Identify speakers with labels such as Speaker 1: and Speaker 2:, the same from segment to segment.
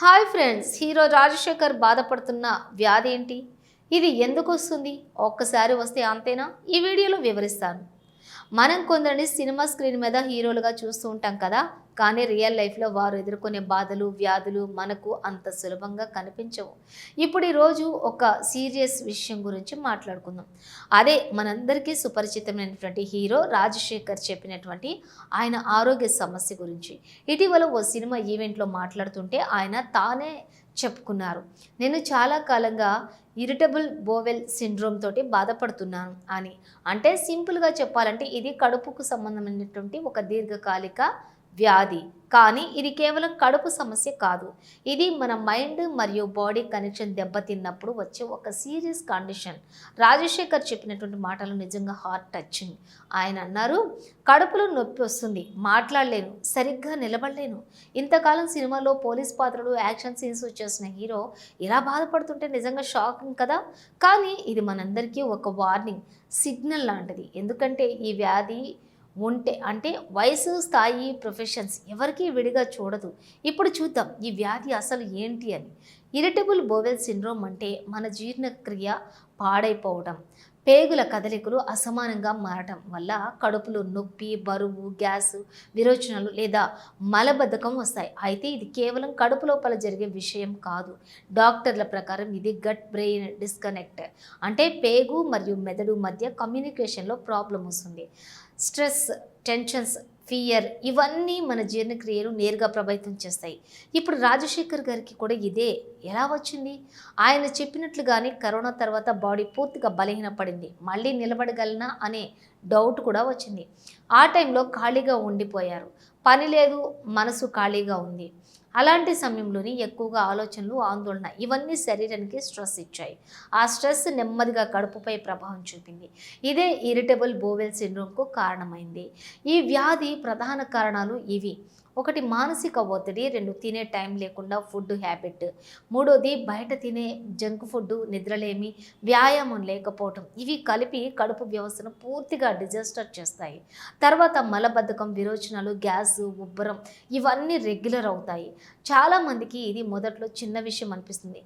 Speaker 1: Hi friends hero Rajasekhar బాధపడుతున్న వ్యాధి ఏంటి? ఇది ఎందుకు వస్తుంది? ఒక్కసారి వస్తే అంతేనా? ఈ వీడియోలో వివరిస్తాను. మనం కొందరిని సినిమా స్క్రీన్ మీద హీరోలుగా చూస్తూ ఉంటాం కదా కానీ రియల్ లైఫ్లో వారు ఎదుర్కొనే బాధలు వ్యాధులు మనకు అంత సులభంగా కనిపించవు. ఇప్పుడు ఈరోజు ఒక సీరియస్ విషయం గురించి మాట్లాడుకుందాం. అదే మనందరికీ సుపరిచితమైనటువంటి హీరో రాజశేఖర్ చెప్పినటువంటి ఆయన ఆరోగ్య సమస్య గురించి. ఇటీవల ఓ సినిమా ఈవెంట్లో మాట్లాడుతుంటే ఆయన తానే చెప్పుకున్నారు. నేను చాలా కాలంగా ఇరిటబుల్ బోవెల్ సిండ్రోమ్ తోటి బాధపడుతున్నాను అని. అంటే సింపుల్గా చెప్పాలంటే ఇది కడుపుకు సంబంధమైనటువంటి ఒక దీర్ఘకాలిక వ్యాధి. కానీ ఇది కేవలం కడుపు సమస్య కాదు. ఇది మన మైండ్ మరియు బాడీ కనెక్షన్ దెబ్బతిన్నప్పుడు వచ్చే ఒక సీరియస్ కండిషన్. రాజశేఖర్ చెప్పినటువంటి మాటలు నిజంగా హార్ట్ టచింగ్. ఆయన అన్నారు కడుపులో నొప్పి వస్తుంది. మాట్లాడలేను. సరిగ్గా నిలబడలేను. ఇంతకాలం సినిమాలో పోలీస్ పాత్రలు యాక్షన్ సీన్స్ వచ్చేసిన హీరో ఇలా బాధపడుతుంటే నిజంగా షాకింగ్ కదా? కానీ ఇది మనందరికీ ఒక వార్నింగ్ సిగ్నల్ లాంటిది. ఎందుకంటే ఈ వ్యాధి ఉంటే అంటే వయసు స్థాయి ప్రొఫెషన్స్ ఎవరికీ విడిగా చూడదు. ఇప్పుడు చూద్దాం ఈ వ్యాధి అసలు ఏంటి అని. ఇరిటబుల్ బోవెల్ సిండ్రోమ్ అంటే మన జీర్ణక్రియ పాడైపోవడం. పేగుల కదలికలు అసమానంగా మారటం వల్ల కడుపులో నొప్పి బరువు గ్యాస్ విరోచనలు లేదా మలబద్ధకం వస్తాయి. అయితే ఇది కేవలం కడుపు లోపల జరిగే విషయం కాదు. డాక్టర్ల ప్రకారం ఇది గట్ బ్రెయిన్ డిస్కనెక్ట్. అంటే పేగు మరియు మెదడు మధ్య కమ్యూనికేషన్లో ప్రాబ్లం వస్తుంది. స్ట్రెస్ టెన్షన్స్ ఫియర్ ఇవన్నీ మన జీర్ణక్రియను నేరుగా ప్రభావితం చేస్తాయి. ఇప్పుడు రాజశేఖర్ గారికి కూడా ఇదే ఎలా వచ్చింది? ఆయన చెప్పినట్లుగానే కరోనా తర్వాత బాడీ పూర్తిగా బలహీనపడింది. మళ్ళీ నిలబడగలనా అనే డౌట్ కూడా వచ్చింది. ఆ టైంలో ఖాళీగా ఉండిపోయారు. పని లేదు మనసు ఖాళీగా ఉంది. అలాంటి సమయంలోని ఎక్కువగా ఆలోచనలు ఆందోళన ఇవన్నీ శరీరానికి స్ట్రెస్ ఇచ్చాయి. ఆ స్ట్రెస్ నెమ్మదిగా కడుపుపై ప్రభావం చూపింది. ఇదే ఇరిటబుల్ బోవెల్ సిండ్రోమ్కు కారణమైంది. ఈ వ్యాధి ప్రధాన కారణాలు ఇవి. ఒకటి మానసిక ఒత్తిడి రెండు తినే టైం లేకుండా ఫుడ్ హ్యాబిట్. మూడోది బయట తినే జంక్ ఫుడ్ నిద్రలేమి వ్యాయామం లేకపోవటం. ఇవి కలిపి కడుపు వ్యవస్థను పూర్తిగా డిజాస్టర్ చేస్తాయి. తర్వాత మలబద్ధకం విరోచనాలు గ్యాస్ ఉబ్బరం ఇవన్నీ రెగ్యులర్ అవుతాయి. చాలామందికి ఇది మొదట్లో చిన్న విషయం అనిపిస్తుంది.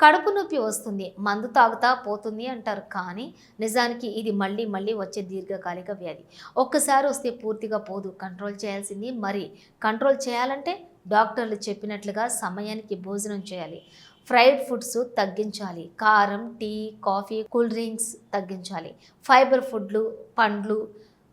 Speaker 1: కడుపు నొప్పి వస్తుంది మందు తాగుతా పోతుంది అంటారు. కానీ నిజానికి ఇది మళ్ళీ మళ్ళీ వచ్చే దీర్ఘకాలిక వ్యాధి. ఒక్కసారి వస్తే పూర్తిగా పోదు కంట్రోల్ చేయాల్సింది మరి కంట్రోల్ కంట్రోల్ చేయాలంటే డాక్టర్లు చెప్పినట్లుగా సమయానికి భోజనం చేయాలి. ఫ్రైడ్ ఫుడ్స్ తగ్గించాలి. కారం టీ కాఫీ కూల్ డ్రింక్స్ తగ్గించాలి. ఫైబర్ ఫుడ్లు పండ్లు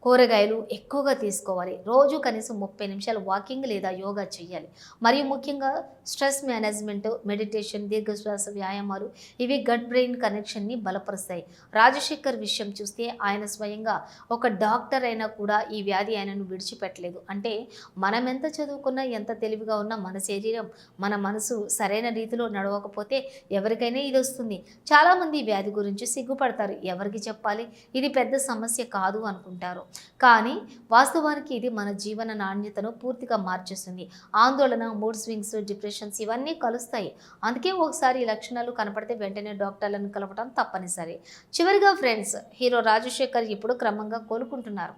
Speaker 1: కూరగాయలు ఎక్కువగా తీసుకోవాలి. రోజు కనీసం ముప్పై నిమిషాలు వాకింగ్ లేదా యోగా చేయాలి మరియు ముఖ్యంగా స్ట్రెస్ మేనేజ్మెంట్ మెడిటేషన్ దీర్ఘశ్వాస వ్యాయామాలు ఇవి గట్ బ్రెయిన్ కనెక్షన్ని బలపరుస్తాయి. రాజశేఖర్ విషయం చూస్తే ఆయన స్వయంగా ఒక డాక్టర్ అయినా కూడా ఈ వ్యాధి ఆయనను విడిచిపెట్టలేదు. అంటే మనం ఎంత చదువుకున్నా ఎంత తెలివిగా ఉన్నా మన శరీరం మన మనసు సరైన రీతిలో నడవకపోతే ఎవరికైనా ఇది వస్తుంది. చాలామంది ఈ వ్యాధి గురించి సిగ్గుపడతారు. ఎవరికి చెప్పాలి? ఇది పెద్ద సమస్య కాదు అనుకుంటారు. కానీ వాస్తవానికి ఇది మన జీవన నాణ్యతను పూర్తిగా మార్చేస్తుంది. ఆందోళన మూడ్ స్వింగ్స్ డిప్రెషన్స్ ఇవన్నీ కలుస్తాయి. అందుకే ఒకసారి ఈ లక్షణాలు కనపడితే వెంటనే డాక్టర్లను కలవటం తప్పనిసరి. చివరిగా ఫ్రెండ్స్ హీరో రాజశేఖర్ ఇప్పుడు క్రమంగా కోలుకుంటున్నారు.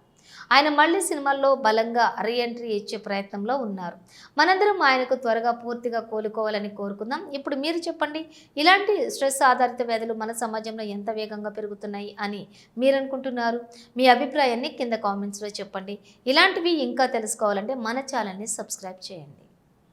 Speaker 1: ఆయన మళ్ళీ సినిమాల్లో బలంగా రీఎంట్రీ ఇచ్చే ప్రయత్నంలో ఉన్నారు. మనందరం ఆయనకు త్వరగా పూర్తిగా కోలుకోవాలని కోరుకుందాం. ఇప్పుడు మీరు చెప్పండి ఇలాంటి స్ట్రెస్ ఆధారిత వ్యాధులు మన సమాజంలో ఎంత వేగంగా పెరుగుతున్నాయి అని మీరు అనుకుంటున్నారు? మీ అభిప్రాయాన్ని కింద కామెంట్స్లో చెప్పండి. ఇలాంటివి ఇంకా తెలుసుకోవాలంటే మన ఛానల్ని సబ్స్క్రైబ్ చేయండి.